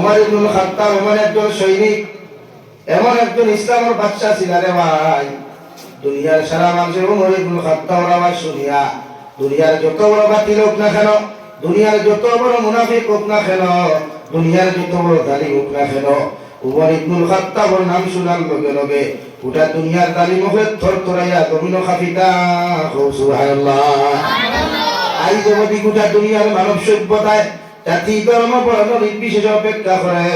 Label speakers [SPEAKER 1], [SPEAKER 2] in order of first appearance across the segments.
[SPEAKER 1] উমর ইবনুল খাত্তাব এমন একজন সৈনিক এমন একজন ইসলামের বাচ্চা ছিল রে ভাই। দুনিয়ার সারা মানুষের উমর ইবনুল খাত্তাব আওয়াজ শুনিয়া দুনিয়ার যত বড় বাতিল হোক না কেন দুনিয়ার যত বড় মুনাফিক হোক না কেন দুনিয়ার যত বড় দালি হোক না কেন উমর ইবনুল খাত্তাবর নাম শোনার লগে লগে গোটা দুনিয়ার দালি মুখে থর থরাইয়া দমিনো খাফিতা। সুবহানাল্লাহ। আই জগতি গোটা দুনিয়ার মানব সভ্যতায় জাতি ধর্ম বর্ণ নির্বিশেষ অপেক্ষা করে।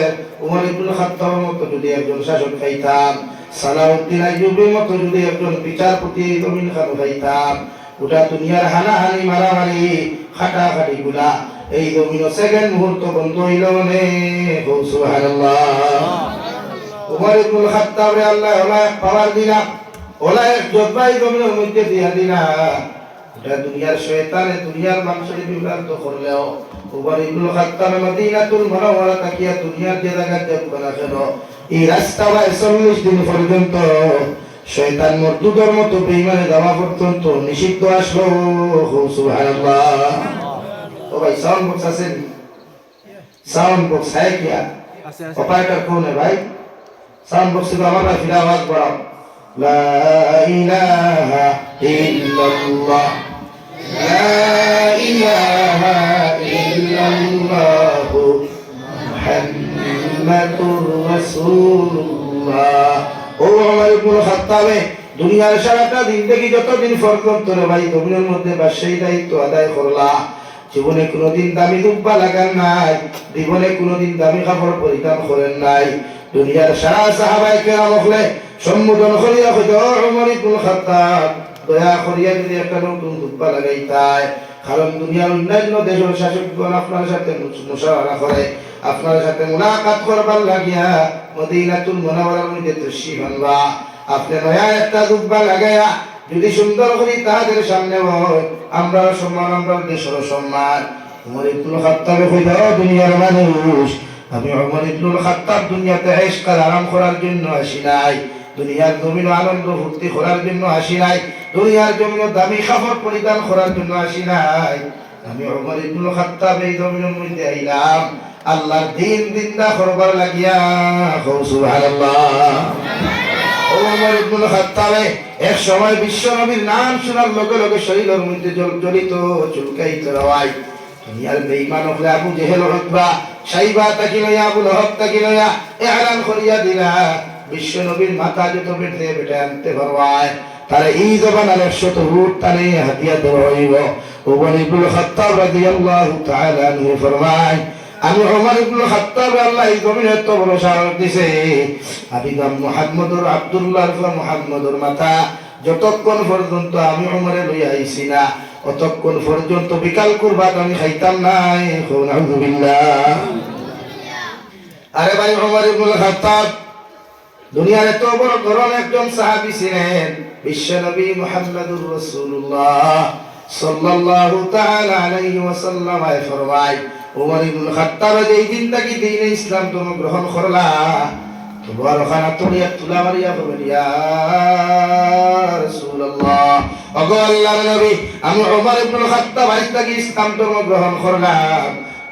[SPEAKER 1] খাত্তাবের যদি একজন শাসক পাইতাম সালাউদ্দিন আইয়ুবের মতো যদি একজন বিচারপতি জমিন খান পাইতাম গোটা দুনিয়ার হানাহানি গুলা এই জমিন মুহূর্ত বন্ধ হইল নে সুবহানাল্লাহ। উমর ইবনুল খাত্তাব আল্লাহ ওলা পাওয়ার দিনা ওলা এক জব্বাই জমিনের মধ্যে দিয়া দিনা এটা দুনিয়ার শয়তানে দুনিয়ার মানুষের বিভ্রান্ত করলেও উমর ইবনুল খাত্তাব মদিনাতুল মুনাওয়ারা তাকিয়া দুনিয়ার যে জায়গা দেখব না কেন এই রাস্তা বা চল্লিশ দিন পর্যন্ত শয়তান মর্দুদের মতো বেইমানে যাওয়া পর্যন্ত নিষিদ্ধ আসলো সুবহানাল্লাহ ও ভাই সাউন্ড বক্স আছে সাউন্ড বক্স है क्या ऑपरेटर कौन है भाई साउंड बॉक्स को हमारा फिर आवाज बढ़ाओ ला দুনিয়ার সারাটা দিন দেখি যতদিন ফরকম তোর ভাই দমিনের মধ্যে বাসাই দায়িত্ব আদায় করলা। জীবনে কোনোদিন দামি দুব্বা লাগান নাই, জীবনে কোনোদিন দামি কাপড় পরিধান করেন নাই। দুনিয়ার সারা সাহাবাই কেনা হলে সম্বোধন করিয়া হইত অমরিকুল খাতা দয়া করিয়া যদি একটা নতুন দুব্বা লাগাইতায় কারণ দুনিয়ার অন্যান্য দেশের শাসকগণ আপনার সাথে মুশাওয়ারা করে, আপনার সাথে মুলাকাত করবার লাগিয়া মদিনাতুল মুনাওয়ারার মধ্যে তশরিফ আনবা আপনি নয়া একটা দুব্বা লাগাইয়া যদি সুন্দর করি তাহাদের সামনে হয় আমরা সম্মান আমরা দেশের সম্মান। উমর ইবনুল খাত্তাবে কই দাও দুনিয়ার মানুষ, আমি উমর ইবনুল খাত্তাব দুনিয়াতে ইশক আরাম করার জন্য আসি নাই, দুনিয়ার জমিন আনন্দ ফুর্তি করার জন্য আসি নাই দুনিয়ার জমিন দামি খাবার পরিধান করার জন্য আসি নাই। আমি উমর ইবনুল খাত্তাব এই জমিনের মধ্যে আইলাম। আল্লাহর দিন দিনদা করবার লাগিয়া সুবহানাল্লাহ। ওমর ইবনুল খাত্তাবে, এক সময় বিশ্ব নবীর নাম শোনার লগে লগে শরীরের মধ্যে জ্বলিত চুলকাইতে রওয়াই দুনিয়ার বেঈমান হলে আবু জেহেল উতবা সাইবা তাকি লইয়া আবু তাকি এলান করিয়া দিলা। বিশ্ব নবীর মাথা যত বেটে বেটে আনতে পারবায় তারা এই জবানার একশত রুট তারে হাতিয়া দেওয়া হইব। ওমর ইবনুল খাত্তাব রাদিয়াল্লাহু তাআলা আনহু ফরমায়, আমি ওমর ইবনুল খাত্তাব আল্লাহ এই জমিনে এত বড় সাহস দিছে। আমি নাম মুহাম্মদুর আব্দুল্লাহ মুহাম্মদুর মাথা যতক্ষণ পর্যন্ত আমি ওমরে লইয়া আইছি না অতক্ষণ পর্যন্ত বিকাল কুরবাত আমি খাইতাম নাই। আলহামদুলিল্লাহ আরে ভাই ওমর ইবনুল খাত্তাব দুনিয়ার এত বড় ধরন একজন সাহাবী ছিলেন বিশ্বনবী মুহাম্মদুর রাসূলুল্লাহ সাল্লাল্লাহু তাআলা আলাইহি ওয়াসাল্লাম আয় ফরমায় ওমর ইবনুল খাত্তাব যেই দিন থেকে দ্বীনে ইসলাম তুমি গ্রহণ করলা তোমার ওখানে তুলিয়া তুলা মারিয়া বলবেন, ইয়া রাসূলুল্লাহ, ওগো আল্লাহর নবী, আমি ওমর ইবনুল খাত্তাব আজ থেকে ইসলাম ধর্ম গ্রহণ করলাম।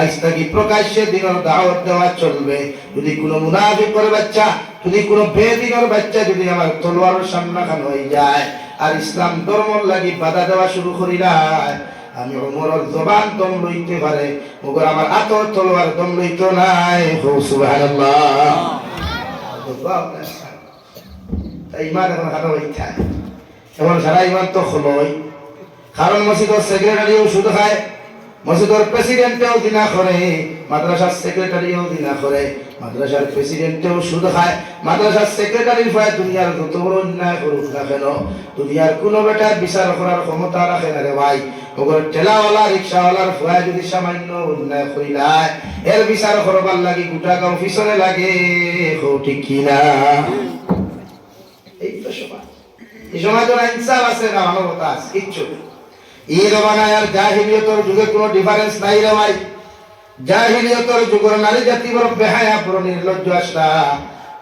[SPEAKER 1] আজ থেকে প্রকাশ্যে দিনের দাওয়াত দেওয়া চলবে। যদি কোনো মুনাফিকের বাচ্চা, যদি কোনো বেদিনের বাচ্চা যদি আমার তলোয়ারের সামনা খান হয়ে যায়, আর ইসলাম ধর্মর লাগি বাধা দেওয়া শুরু করিলাই আমি ওমরের জবান দম লইতে পারে, মগর আমার আতর তলোয়ার দম লইতো নাই। হো, সুবহানাল্লাহ। ইমান এখন হাতে ইচ্ছা এখন সারা ইমান তো হলই। কারণ মসজিদের সেক্রেটারিও সুদ খায় মসজিদের প্রেসিডেন্টেও দিনা করে, মাদ্রাসার সেক্রেটারিও দিনা করে, মাদ্রাসার প্রেসিডেন্টেও সুদ খায়, মাদ্রাসার সেক্রেটারির ভয়ে দুনিয়ার যত বড় অন্যায় করুক না কেন, দুনিয়ার কোনো বেটা বিচার করার ক্ষমতা রাখে না রে ভাই। ওগর ঠেলাওয়ালা, রিক্সাওয়ালার ফুয়া যদি সামান্য অন্যায় করিলায় এর বিচার করবার লাগি গোটা গাঁও পিছনে লাগে, হো, ঠিক কিনা এই তো সমাজ। এই সমাজে না ইনসাফ আছে না, মানবতা আছে, কিচ্ছু নেই। এই জমানায় আর জাহিলিয়তর যুগে কোনো ডিফারেন্স নাই রে ভাই। জাহিলিয়তর যুগের নারী জাতি বড় বেহায়া, বড় নির্লজ্জ আসলা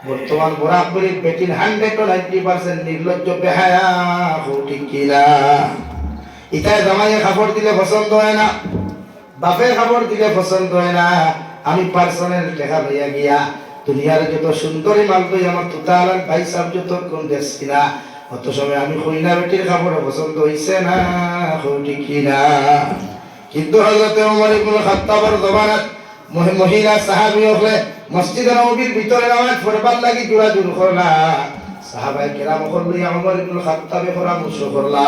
[SPEAKER 1] বর্তমান বরাবরি বেটিন হান্ড্রেড টু নাইনটি পার্সেন্ট নির্লজ্জ বেহায়া ঠিক কিনা? ইতায় জামাইয়ে খাবার দিলে পছন্দ হয় না, বাপের খাবার দিলে পছন্দ হয় না। আমি পার্সোনাল দেখা লইয়া গিয়া দুনিয়ার যত সুন্দরী মাল আমার তুতাল ভাই সাহেব যত কোন দেখছি না অত সময় আমি কইনা বেটির খাবার পছন্দ হইছে না হইটি কি না? কিন্তু হজরতে ওমর ইবনুল খাত্তাবের জমানাত মহি- মহিলা সাহাবী হলে মসজিদে নববীর ভিতরে নামাজ পড়বার লাগি জোড়া জোর করলা সাহাবায়ে কেরাম হল ওমর ইবনুল খাত্তাবে পরামর্শ করলা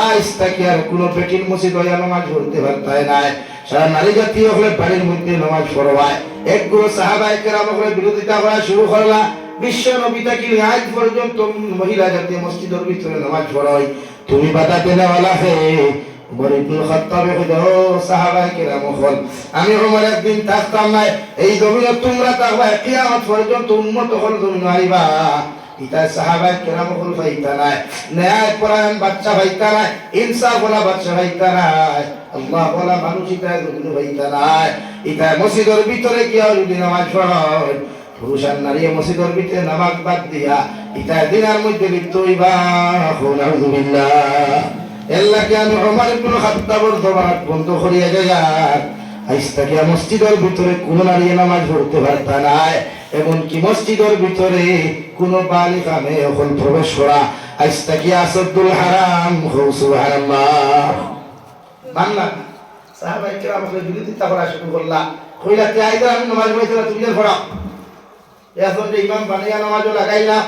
[SPEAKER 1] আজ তাকে আর কোনো পেটির মসজিদ হইয়া নামাজ পড়তে পারতায় নাই। সারা নারী জাতীয় হলে বাড়ির মধ্যে নামাজ পড়বায় এক গুরু সাহাবায়ে কেরাম হলে বিরোধিতা করা শুরু করলা বিশ্ব নবীতা কি আজ পর্যন্ত মহিলা জাতীয় মসজিদের ভিতরে নামাজ পড়াই তুমি বাধা দেনেওয়ালা হে। আমি উমর একদিন থাকতাম না, এই জমিনে তোমরা থাকবা, কিয়ামত পর্যন্ত উম্মত হল জমিন আইবা। ইতা বাচ্চা নাই বাচ্চা নাই ওয়ালা মানুষ ইতা মসজিদের ভিতরে যদি নামাজ পড়ায় পুরুষ আর নারী মসজিদের ভিতরে নামাজ বাদ দিয়া ইতা দিনার মধ্যে লিপ্ত হইবা। এল্লাকে আমি ওমর ইবনে খাত্তাবর জবানত বন্ধ করিয়া যাই আজ থেকে মসজিদের ভিতরে কোন নারী নামাজ পড়তে পারতা নাই, এমনকি মসজিদের ভিতরে কোন বালিকা মেয়ে এখন প্রবেশ করা। থেকে আসাদুল হারাম, হৌ সুবহানাল্লাহ। মানলাম সাহাবাই কেরাম বিরোধিতা করা শুরু করলা। কইলা তে আইদা আমি নামাজ পড়তে তুমি পড়াও এখন যে ইমাম বানিয়া নামাজও লাগাই না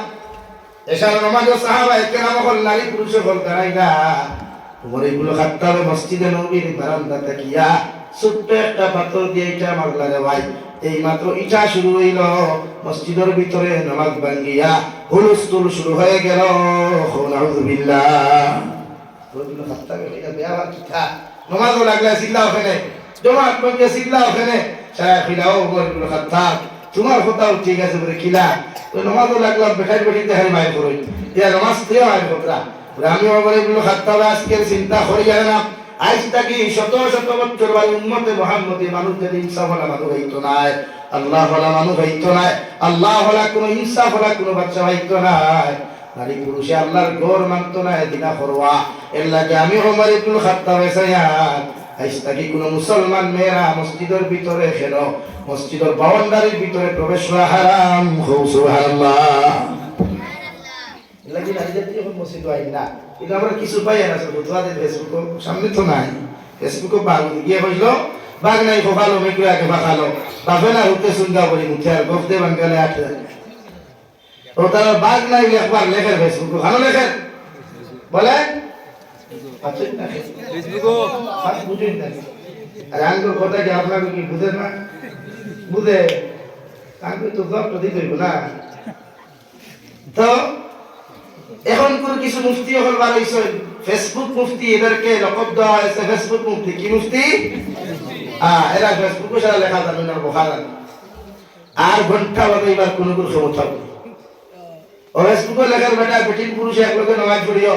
[SPEAKER 1] এসার নামাজও সাহাবাই কেরাম হল, নারী পুরুষ হল দাঁড়াই না তোমার এগুলো খাটতে হবে মসজিদে নবীর বারান্দা ছোট্ট একটা পাথর দিয়ে ইটা মারলা রে ভাই। এই মাত্র ইটা শুরু হইল, মসজিদের ভিতরে নামাজ ভাঙ্গিয়া হুলস্থুল শুরু হয়ে গেল। এটা কিথা নমাজও লাগলে, সিল্লা ওখানে। জমাত পঞ্জে সিল্লা ওখানে। সারা খিলাও রবিউল খাত্তাব তোমার কথাও ঠিক আছে বলে খিলা। তো নমাজও লাগলাম বেটাই বেটি দেখাই মায়ের করই ইয়া নমাজ তুই মায়ের কথা আমি রবিউল খাত্তাবে আজকে চিন্তা করি, জানে না? আজ তাকি শত শত বছর বাই উম্মতে মুহাম্মদী মানুষ যদি ইনসাফ হলা মানুষ হইতো নাই আল্লাহ হলা মানুষ হইতো নাই আল্লাহ হলা কোনো ইনসাফ হলা কোনো বাচ্চা হইতো নাই নারী পুরুষে আল্লাহর গৌর মানত না, এদিনা করওয়া এর লাগে আমি ওমর ইবনুল খাত্তাব এসাইয়াত আজ তাকি কোনো মুসলমান মেয়েরা মসজিদের ভিতরে খেল মসজিদের বাউন্ডারির ভিতরে প্রবেশ করা হারাম। সুবহানাল্লাহ। লাগি নারী জাতি যখন মসজিদ আইন না। কিন্তু আমরা কিছু পাই না তোমাদের ফেসবুক সামনে তো নাই। ফেসবুকে বাঘ গিয়ে হইল বাঘ নাই ফোকালো মেকুরে আগে বাঁকালো বাপে না হতে শুনগা বলি মুখে আর গফতে বাঙ্গালে আটে ও তারা বাঘ নাই একবার লেখের ফেসবুক ভালো লেখেন বলে? বুঝেন না আর আঙ্গুর কথা কি আপনাকে কি বুঝেন না? বুঝে? আঙ্গুর তো তো দিতে না। তো, এখন কোন কিছু মুফতি হল হইছে ফেসবুক মুফতি এদেরকে ঘণ্টা কোন লেখার বেটা, বেটিন পুরুষ এক লোকে নামাজ পড়িও।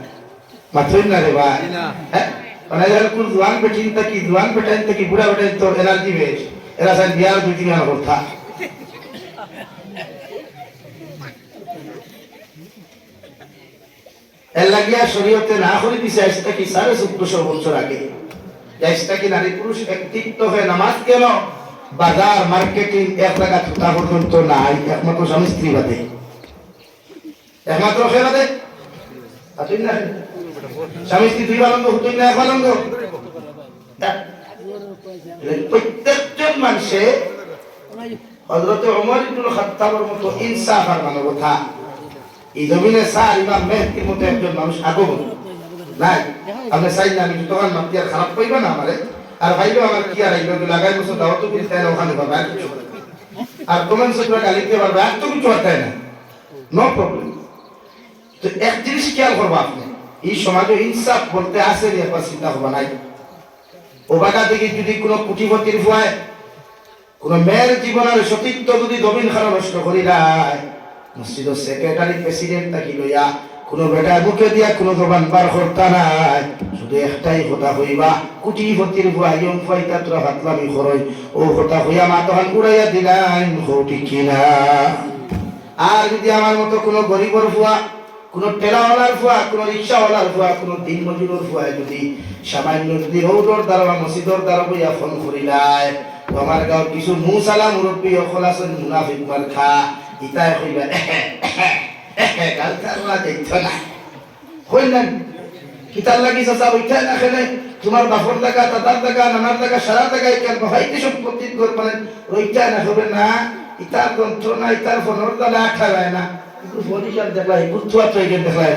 [SPEAKER 1] মাত্রই না রে ভাই হ্যাঁ কোন জোয়ান বেটিন থাকি জোয়ান বেটাইন থাকি বুড়া বেটাইন তো এনার্জি বেশ এরা সাই বিয়ার দুই তিন গান কথা এর লাগিয়া শরীয়তে না করে দিছে আজটা কি সাড়ে চোদ্দশো বছর আগে আজটা কি নারী পুরুষ একত্রিত হয়ে নামাজ কেন বাজার মার্কেটিং এক টাকা থুতা পর্যন্ত নাই একমাত্র স্বামী স্ত্রী বাদে একমাত্র সে বাদে না স্বামী স্ত্রী দুই হতুন না এক বালঙ্গ প্রত্যেকজন মানুষে হজরত খাত্তাবের মতো ইনসাফ আর এই জমিনে স্যার ইমাম মেহদির মতো একজন মানুষ নাই চাই না আমি মাতি আর খারাপ পাইবা না আমারে, আর ভাইলেও আমার কি আর আইলো লাগাই বছর দাওয়াত করে তাই ওখানে পাবে আর কিছু। আর কমেন্ট গালি দিতে পারবে, আর তো কিছু আর না? নো প্রবলেম তো এক জিনিস খেয়াল করব আপনি। এই সমাজে ইনসাফ বলতে আসে নি একবার চিন্তা করবা নাই। ও বাগা থেকে যদি কোনো কুটিপতির ভয় কোন মেয়ের জীবনের সতীত্ব যদি জমিন খানো নষ্ট করি নাই মসজিদ সেক্রেটারি প্রেসিডেন্ট থাকি লইয়া কোনো বেটা মুখে দিয়া কোনো জবান বার করতা নাই। শুধু একটাই কথা হইবা কুটিপতির ভুয়া ইয়ং ফাইতা তোরা হাতলামি খরই ও কথা হইয়া মা তখন উড়াইয়া দিলাম হৌটি কিনা। আর যদি আমার মতো কোনো গরিবর ভুয়া কোনো টেলাওয়ালার ভুয়া, কোনো রিক্সাওয়ালার ভুয়া, কোনো দিন মজুরের ভুয়া যদি সামান্য যদি রৌদর দ্বারা মসজিদর দ্বারা বইয়া ফোন করিলাই তো আমার গাঁৱৰ কিছু মুসালা মুরব্বী অকল আছে মুনাফিক মার খা, ইতাই কইবা কাল কারলা দেখছ না। কইলেন কিতার লাগি চাচা উঠাই না খেলে তোমার বাপর লাগা দাদার লাগা নানার সারা মানে ওইটা না, হবে না। ইতার যন্ত্রণা ইতার ফোনের দ্বারা আঠা যায় না। একটু হিসাব দেখলাই বুদ্ধ আছে দেখলাই